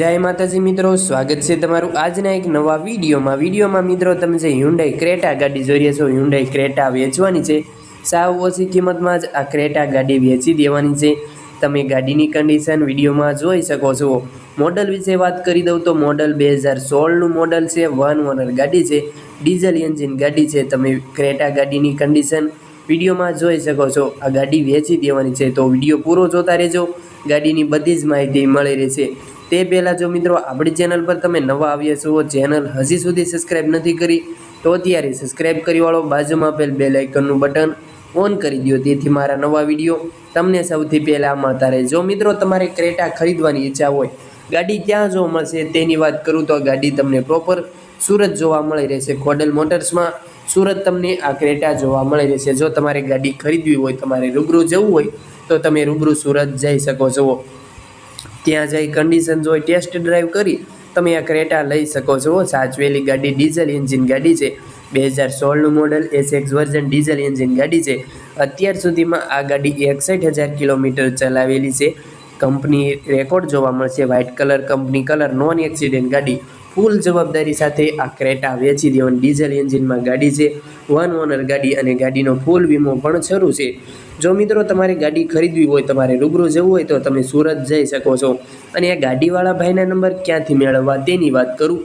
જય માતાજી મિત્રો, સ્વાગત છે તમારું આજના એક નવા વિડીયોમાં. વિડીયોમાં મિત્રો, તમે જે હ્યુન્ડાઈ ક્રેટા ગાડી જોઈ રહ્યા છો હ્યુન્ડાઈ ક્રેટા વેચવાની છે. સાવ ઓછી કિંમતમાં જ આ ક્રેટા ગાડી વેચી દેવાની છે. તમે ગાડીની કન્ડિશન વિડીયોમાં જોઈ શકો છો. મોડલ વિશે વાત કરી દઉં તો મોડલ બે હજાર સોળનું મોડલ છે વન ઓનર ગાડી છે ડીઝલ એન્જિન ગાડી છે. તમે ક્રેટા ગાડીની કન્ડિશન વિડીયોમાં જોઈ શકો છો. આ ગાડી વેચી દેવાની છે. તો વીડિયો પૂરો જોતા રહેજો. ગાડીની બધી જ માહિતી મળી રહેશે. તે પહેલાં જો મિત્રો આપણી ચેનલ પર તમે નવા આવ્યા છો ચેનલ હજી સુધી સબસ્ક્રાઈબ નથી કરી, તો અત્યારે સબસ્ક્રાઈબ કરી વાળો, બાજુમાં આપેલ બે લાઇકનનું બટન ઓન કરી દો તેથી મારા નવા વીડિયો તમને સૌથી પહેલાં મળતા રહે. જો મિત્રો તમારે ક્રેટા ખરીદવાની ઈચ્છા હોય, ગાડી ક્યાં જોવા મળશે તેની વાત કરું તો ગાડી તમને પ્રોપર સુરત જોવા મળી રહેશે. ખોડલ મોટર્સમાં સુરત તમને આ ક્રેટા જોવા મળી રહેશે. જો તમારે ગાડી ખરીદવી હોય, તમારે રૂબરૂ જવું હોય, તો તમે રૂબરૂ સુરત જઈ શકો છો. ત્યાં જઈ કન્ડિશન જોઈ ટેસ્ટ ડ્રાઈવ કરી, તમે આ ક્રેટા લઈ શકો છો. સાચવેલી ગાડી ડીઝલ એન્જિન ગાડી છે. બે હજાર સોળનું model SX version diesel engine ગાડી છે. અત્યાર સુધીમાં આ ગાડી એકસઠ હજાર કિલોમીટર ચલાવેલી છે. કંપની રેકોર્ડ જોવા મળશે. White colour company colour non accident ગાડી. ફૂલ જવાબદારી સાથે આ ક્રેટા વેચી દેવાની ડીઝલ એન્જિનમાં ગાડી છે. વન ઓનર ગાડી અને ગાડીનો ફૂલ વીમો પણ શરૂ છે. જો મિત્રો તમારે ગાડી ખરીદવી હોય, તમારે રૂબરૂ જવું હોય તો તમે સુરત જઈ શકો છો. અને આ ગાડીવાળા ભાઈના નંબર ક્યાંથી મેળવવા તેની વાત કરું.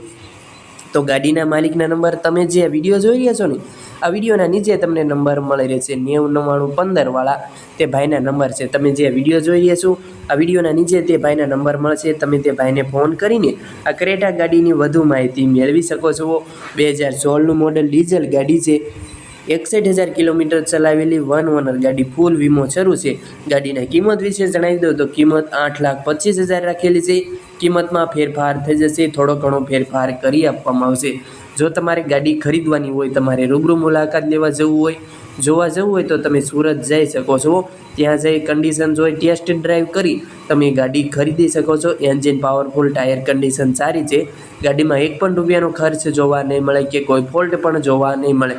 તો ગાડીના માલિકના નંબર તમે જે વીડિયો જોઈ રહ્યા છો ને આ વિડીયોના નીચે તમને નંબર મળી રહેશે નેવું નવ્વાણું પંદરવાળા તે ભાઈના નંબર છે. તમે જે વીડિયો જોઈ રહ્યા છો, આ વિડીયોના નીચે તે ભાઈના નંબર મળશે. તમે તે ભાઈને ફોન કરીને આ ક્રેટા ગાડીની વધુ માહિતી મેળવી શકો છો. બે હજાર સોળનું મોડલ ડીઝલ ગાડી છે. એકસઠ હજાર કિલોમીટર ચલાવેલી વન ઓનર ગાડી ફૂલ વીમો શરૂ છે. ગાડીના કિંમત વિશે જણાવી દઉં તો કિંમત આઠ લાખ પચીસ હજાર રાખેલી છે. કિંમતમાં ફેરફાર થઈ જશે. થોડો ઘણો ફેરફાર કરી આપવામાં આવશે. જો તમારે ગાડી ખરીદવાની હોય, તમારે રૂબરૂ મુલાકાત લેવા જવું હોય, જોવા જવું હોય, તો તમે સુરત જઈ શકો છો. ત્યાં જઈ કન્ડિશન જોઈ ટેસ્ટ ડ્રાઈવ કરી તમે ગાડી ખરીદી શકો છો. એન્જિન પાવરફુલ ટાયર કન્ડિશન સારી છે. ગાડીમાં એક પણ રૂપિયાનો ખર્ચ જોવા નહીં મળે કે કોઈ ફોલ્ટ પણ જોવા નહીં મળે.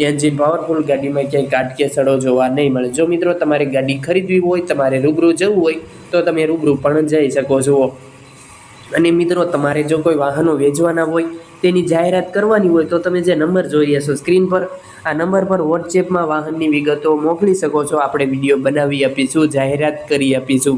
એન્જિન પાવરફુલ ગાડીમાં ક્યાંય કાટકે સડો જોવા નહીં મળે. જો મિત્રો, તમારે ગાડી ખરીદવી હોય, તમારે રૂબરૂ જવું હોય, તો તમે રૂબરૂ પણ જઈ શકો છો. અને મિત્રો, તમારે જો કોઈ વાહનો વેચવાના હોય, તેની જાહેરાત કરવાની હોય, તો તમે જે નંબર જોઈ રહ્યા છો સ્ક્રીન પર, આ નંબર પર વોટ્સએપમાં વાહનની વિગતો મોકલી શકો છો. આપણે વીડિયો બનાવી આપીશું, જાહેરાત કરી આપીશું.